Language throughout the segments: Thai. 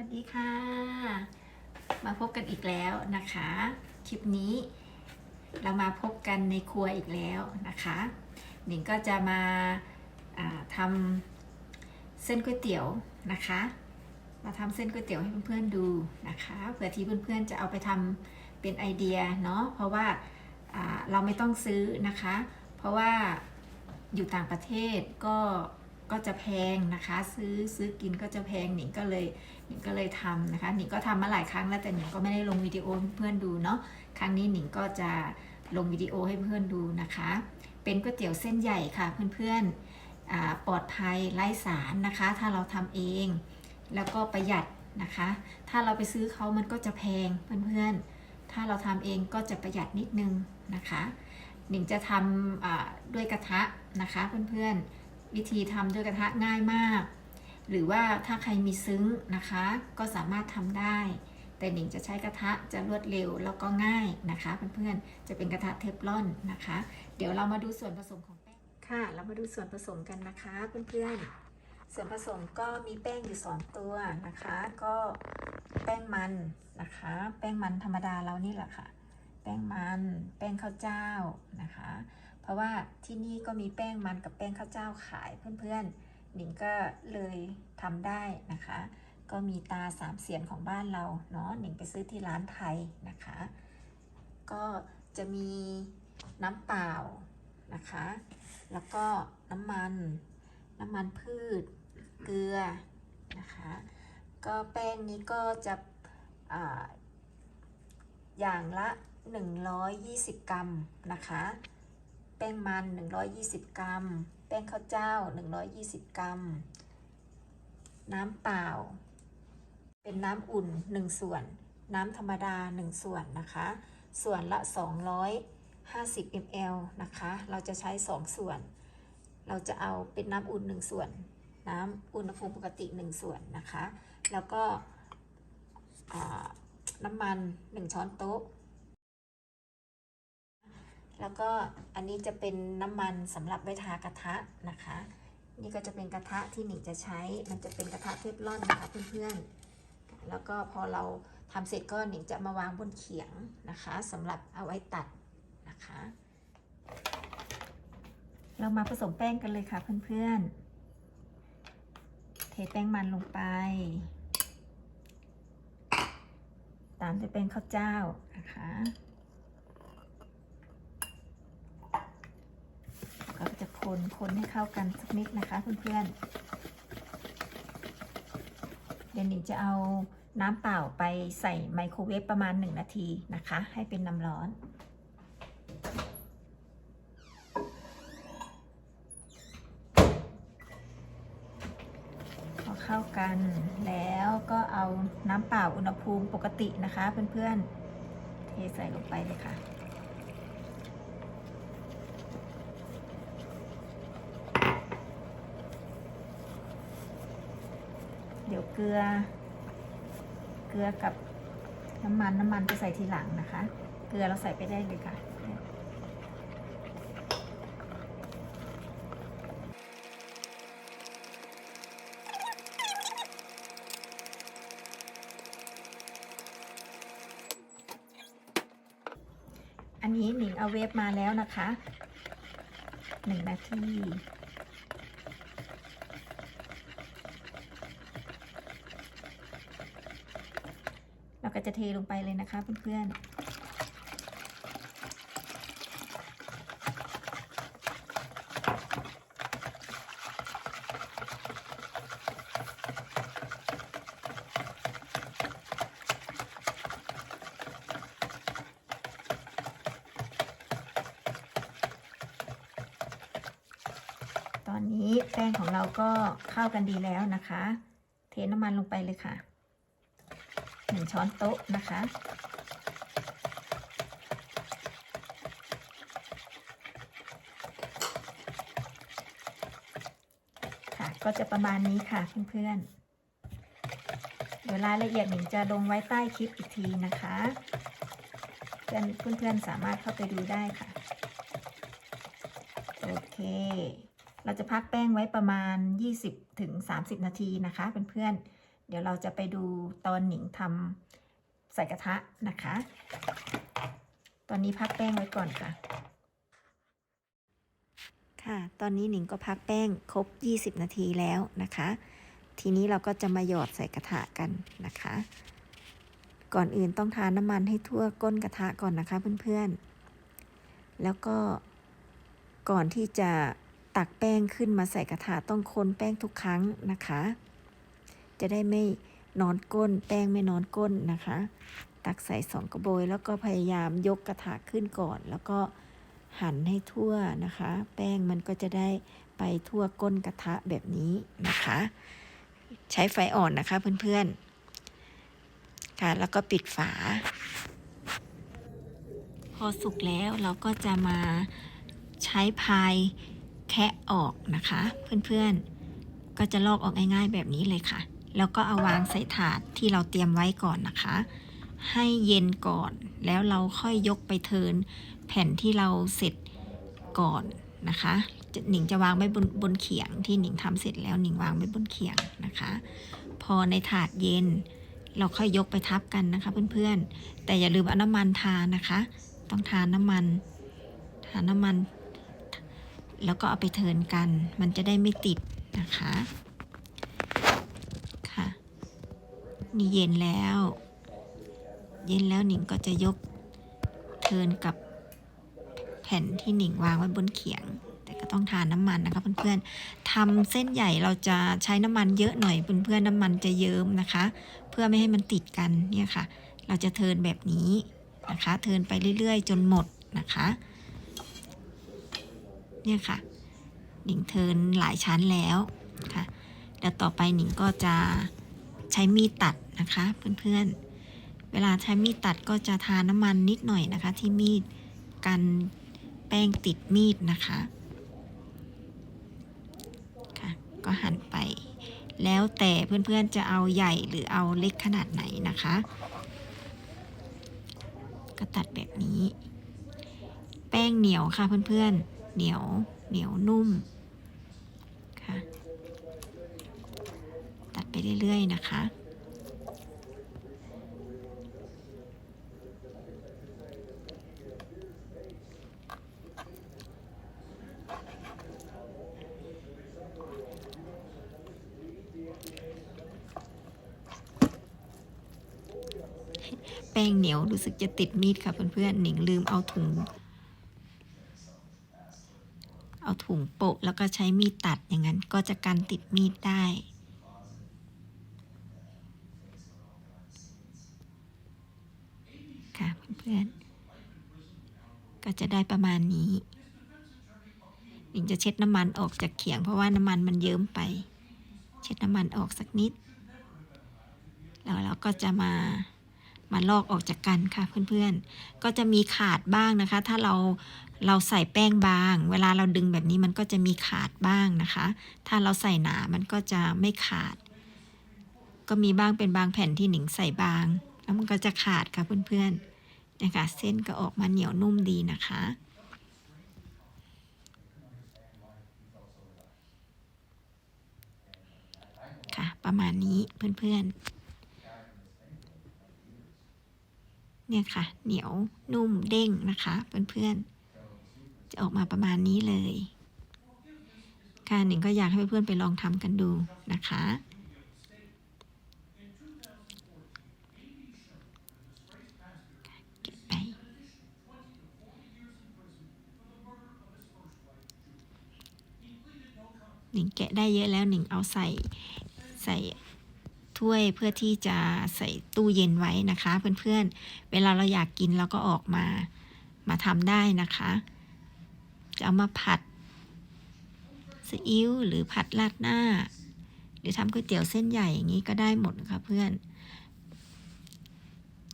วัสดีค่ะ มาพบกันอีกแล้วนะคะ คลิปนี้เรามาพบกันในครัวอีกแล้วนะคะหนิงก็จะมาาทำเส้นก๋วยเตี๋ยวนะคะ มาทำเส้นก๋วยเตี๋ยวให้เพื่อนๆดูนะคะเผื่อที่เพื่อนๆจะเอาไปทำเป็นไอเดียเนาะเพราะว่าอ่าเราไม่ต้องซื้อนะคะ เพราะว่าอยู่ต่างประเทศก็ ก็จะแพงนะคะ ซื้อซื้อกินก็จะแพงหนิงก็เลยหนิงก็เลยทำนะคะหนิงก็ทำมาหลายครั้งแล้วแต่หนิงก็ไม่ได้ลงวิดีโอให้เพื่อนดูเนาะครั้งนี้หนิงก็จะลงวิดีโอให้เพื่อนดูนะคะ เป็นก๋วยเตี๋ยวเส้นใหญ่ค่ะเพื่อนๆปลอดภัยไร้สารนะคะ ถ้าเราทำเองแล้วก็ประหยัดนะคะ ถ้าเราไปซื้อเขามันก็จะแพงเพื่อนๆ ถ้าเราทำเองก็จะประหยัดนิดนึงนะคะ หนิงจะทำด้วยกระทะนะคะเพื่อนๆ วิธีทำด้วยกระทะง่ายมาก หรือว่าถ้าใครมีซึ้งนะคะ ก็สามารถทำได้ แต่หนิงจะใช้กระทะจะรวดเร็วแล้วก็ง่ายนะคะเพื่อนๆ จะเป็นกระทะเทฟลอนนะคะ เดี๋ยวเรามาดูส่วนผสมของแป้งค่ะ เรามาดูส่วนผสมกันนะคะเพื่อนๆ ส่วนผสมก็มีแป้งอยู่ 2 ตัวนะคะ ก็แป้งมันนะคะ แป้งมันธรรมดาเรานี่แหละค่ะ แป้งมัน แป้งข้าวเจ้านะคะ เพราะว่าที่นี่ก็มีแป้งมันกับแป้งข้าวเจ้าขายเพื่อนๆหนิงก็เลยทำได้นะคะ ก็มีตาสามเสียนของบ้านเราเนาะหนิงไปซื้อที่ร้านไทยนะคะ ก็จะมีน้ำเปล่านะคะ แล้วก็น้ำมัน น้ำมันพืช เกลือนะคะ ก็แป้งนี้ก็จะออย่างละ 120 กรัมนะคะ แป้งมัน 120 กรัม แป้งข้าวเจ้า 120 กรัม น้ำเปล่า เป็นน้ำอุ่น 1 ส่วน น้ำธรรมดา 1 ส่วนนะคะ ส่วนละ 250 ml นะคะ เราจะใช้ 2 ส่วน เราจะเอาเป็นน้ำอุ่น 1 ส่วน น้ำอุณหภูมิปกติ 1 ส่วนนะคะ แล้วก็น้ำมัน 1 ช้อนโต๊ะ แล้วก็อันนี้จะเป็นน้ำมันสำหรับไว้ทากระทะนะคะ นี่ก็จะเป็นกระทะที่หนิงจะใช้ มันจะเป็นกระทะเทฟลอนนะคะเพื่อนๆ แล้วก็พอเราทำเสร็จก็หนิงจะมาวางบนเขียงนะคะสำหรับเอาไว้ตัดนะคะ เรามาผสมแป้งกันเลยค่ะเพื่อนๆ เทแป้งมันลงไป ตามด้วยแป้งข้าวเจ้านะคะ ก็จะคนคนให้เข้ากันสักนิดนะคะเพื่อนๆ เดี๋ยวหนิงจะเอาน้ำเปล่าไปใส่ไมโครเวฟประมาณ 1 นาทีนะคะ ให้เป็นน้ำร้อน พอเข้ากันแล้วก็เอาน้ำเปล่าอุณหภูมิปกตินะคะเพื่อนๆ เทใส่ลงไปเลยค่ะ เดี๋ยวเกลือ เกลือกับน้ำมันน้ำมันจะใส่ทีหลังนะคะ เกลือเราใส่ไปได้เลยค่ะอันนี้หนิงเอาเวฟมาแล้วนะคะหนึ่งนาที เราก็ จะเทลงไปเลยนะคะเพื่อนๆตอนนี้แป้งของเราก็เข้ากันดีแล้วนะคะ เทน้ำมันลงไปเลยค่ะ หนึ่งช้อนโต๊ะนะคะ ค่ะก็จะประมาณนี้ค่ะเพื่อนๆ เดี๋ยวรายละเอียดหนิงจะลงไว้ใต้คลิปอีกทีนะคะ เพื่อนเพื่อนๆสามารถเข้าไปดูได้ค่ะ โอเค เราจะพักแป้งไว้ประมาณ 20-30 นาทีนะคะเพื่อนๆ เดี๋ยวเราจะไปดูตอนหนิงทำใส่กระทะนะคะ ตอนนี้พักแป้งไว้ก่อนค่ะ ค่ะ ตอนนี้หนิงก็พักแป้งครบ 20 นาทีแล้วนะคะ ทีนี้เราก็จะมาหยอดใส่กระทะกันนะคะ ก่อนอื่นต้องทาน้ำมันให้ทั่วก้นกระทะก่อนนะคะเพื่อนๆ แล้วก็ก่อนที่จะตักแป้งขึ้นมาใส่กระทะต้องคนแป้งทุกครั้งนะคะ จะได้ไม่นอนก้น แป้งไม่นอนก้นนะคะ ตักใส่สองกระโบย แล้วก็พยายามยกกระทะขึ้นก่อน แล้วก็หั่นให้ทั่วนะคะ แป้งมันก็จะได้ไปทั่วก้นกระทะแบบนี้นะคะ ใช้ไฟอ่อนนะคะเพื่อนๆ ค่ะ แล้วก็ปิดฝา พอสุกแล้วเราก็จะมาใช้พายแคะออกนะคะ เพื่อนๆ ก็จะลอกออกง่ายๆแบบนี้เลยค่ะ แล้วก็เอาวางใส่ถาดที่เราเตรียมไว้ก่อนนะคะ ให้เย็นก่อนแล้วเราค่อยยกไปเทินแผ่นที่เราเสร็จก่อนนะคะหนิงจะวางไว้บนบนเขียงที่หนิงทำเสร็จแล้วหนิงวางไว้บนเขียงนะคะ พอในถาดเย็น เราค่อยยกไปทับกันนะคะเพื่อนๆ แต่อย่าลืมเอาน้ำมันทานะคะ ต้องทาน้ำมันทาน้ำมัน แล้วก็เอาไปเทินกัน มันจะได้ไม่ติดนะคะ นี่เย็นแล้ว เย็นแล้วหนิงก็จะยกเทินกับแผ่นที่หนิงวางไว้บนเขียง แต่ก็ต้องทานน้ำมันนะคะเพื่อนๆทำเส้นใหญ่เราจะใช้น้ำมันเยอะหน่อยเพื่อนๆน้ำมันจะเยิ้มนะคะ เพื่อไม่ให้มันติดกันเนี่ยค่ะ เราจะเทินแบบนี้นะคะ เทินไปเรื่อยๆ จนหมดนะคะ เนี่ยค่ะ หนิงเทินหลายชั้นแล้วค่ะ แล้วต่อไปหนิงก็จะใช้มีดตัด นะคะเพื่อนๆ เวลาใช้มีดตัดก็จะทาน้ำมันนิดหน่อยนะคะ ที่มีดกันแป้งติดมีดนะคะค่ะก็หั่นไป แล้วแต่เพื่อนๆจะเอาใหญ่หรือเอาเล็กขนาดไหนนะคะ ก็ตัดแบบนี้ แป้งเหนียวค่ะเพื่อนๆ เหนียวเหนียวนุ่มค่ะ ตัดไปเรื่อยๆนะคะ แป้งเหนียวรู้สึกจะติดมีดค่ะเพื่อนๆหนิงลืมเอาถุง เอาถุงโปะแล้วก็ใช้มีดตัดอย่างนั้น ก็จะกันติดมีดได้ ค่ะเพื่อนๆก็จะได้ประมาณนี้หนิงจะเช็ดน้ำมันออกจากเขียง เพราะว่าน้ำมันมันเยิ้มไป เช็ดน้ำมันออกสักนิด แล้วเราก็จะมา มาลอกออกจากกันค่ะเพื่อนๆ ก็จะมีขาดบ้างนะคะ ถ้าเราเราใส่แป้งบาง เวลาเราดึงแบบนี้มันก็จะมีขาดบ้างนะคะ ถ้าเราใส่หนามันก็จะไม่ขาด ก็มีบ้างเป็นบางแผ่นที่หนิงใส่บาง แล้วมันก็จะขาดค่ะเพื่อนๆนะคะเส้นก็ออกมาเหนียวนุ่มดีนะคะค่ะประมาณนี้เพื่อนๆ เนี่ยค่ะ เหนียวนุ่มเด้งนะคะ เพื่อนๆ จะออกมาประมาณนี้เลย ค่ะหนิงก็อยากให้เพื่อนๆไปลองทำกันดูนะคะ เก็บไป หนิงแกะได้เยอะแล้วหนิงเอาใส่ใส่ ถ้วยเพื่อที่จะใส่ตู้เย็นไว้นะคะ เพื่อนๆ เวลาเราอยากกินเราก็ออกมามาทำได้นะคะ จะเอามาผัดซีอิ๊วหรือผัดราดหน้า หรือทำก๋วยเตี๋ยวเส้นใหญ่อย่างนี้ก็ได้หมดนะคะเพื่อน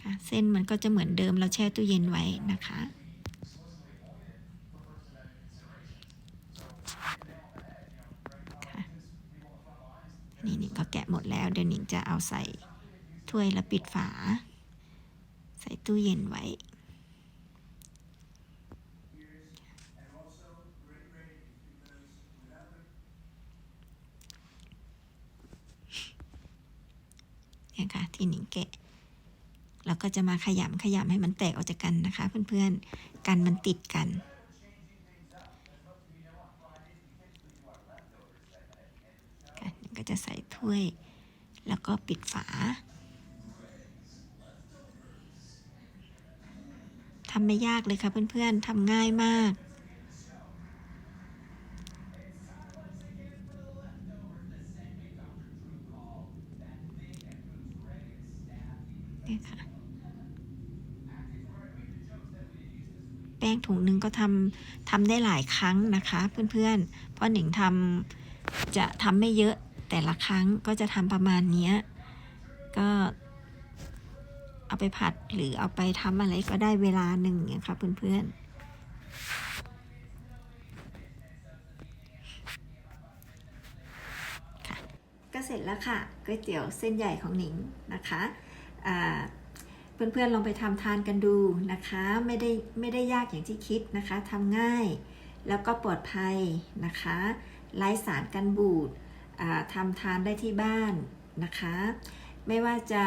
ค่ะเส้นมันก็จะเหมือนเดิมเราแช่ตู้เย็นไว้นะคะ นี่นี่ก็แกะหมดแล้ว เดี๋ยวหนิงจะเอาใส่ถ้วยแล้วปิดฝา ใส่ตู้เย็นไว้เนี่ยค่ะ ที่หนิงแกะแล้วก็จะมาขยำขยำให้มันแตกออกจากกันนะคะ เพื่อนๆ กันมันติดกัน ค่ะหนิง ก็จะใส่ถ้วย แล้วก็ปิดฝาทำไม่ยากเลยค่ะเพื่อนๆทำง่ายมากนี่ค่ะแป้งถุงหนึ่งก็ทำทำได้หลายครั้งนะคะเพื่อนๆเพราะหนิงทำจะทำไม่เยอะ แต่ละครั้งก็จะทำประมาณนี้ก็เอาไปผัดหรือเอาไปทำอะไรก็ได้เวลาหนึ่งนี่ยค่ะเพื่อนๆค่ะก็เสร็จแล้วค่ะก๋วยเตี๋ยวเส้นใหญ่ของหนิงนะคะอ่าเพื่อนๆลองไปทำทานกันดูนะคะไม่ได้ไม่ได้ยากอย่างที่คิดนะคะทำง่ายแล้วก็ปลอดภัยนะคะไร้สารกันบูด ทำทานได้ที่บ้านนะคะ ไม่ว่าจะ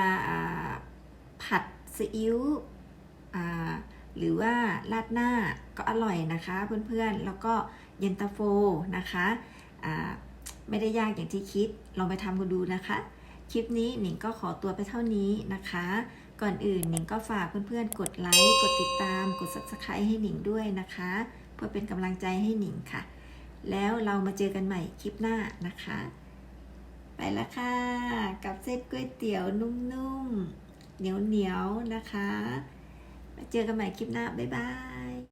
ผัดซีอิ๊วหรือว่าราดหน้าก็อร่อยนะคะเพื่อนๆ แล้วก็เย็นตาโฟนะคะไม่ได้ยากอย่างที่คิด ลองไปทำกันดูนะคะ คลิปนี้หนิงก็ขอตัวไปเท่านี้นะคะ ก่อนอื่นหนิงก็ฝากเพื่อนๆ กดไลค์ กดติดตาม กด subscribe ให้หนิงด้วยนะคะ เพื่อเป็นกำลังใจให้หนิงค่ะ แล้วเรามาเจอกันใหม่คลิปหน้านะคะ ไปแล้วค่ะ กับเส้นก๋วยเตี๋ยวนุ่มๆ เหนียวๆนะคะ มาเจอกันใหม่คลิปหน้า บ๊ายบาย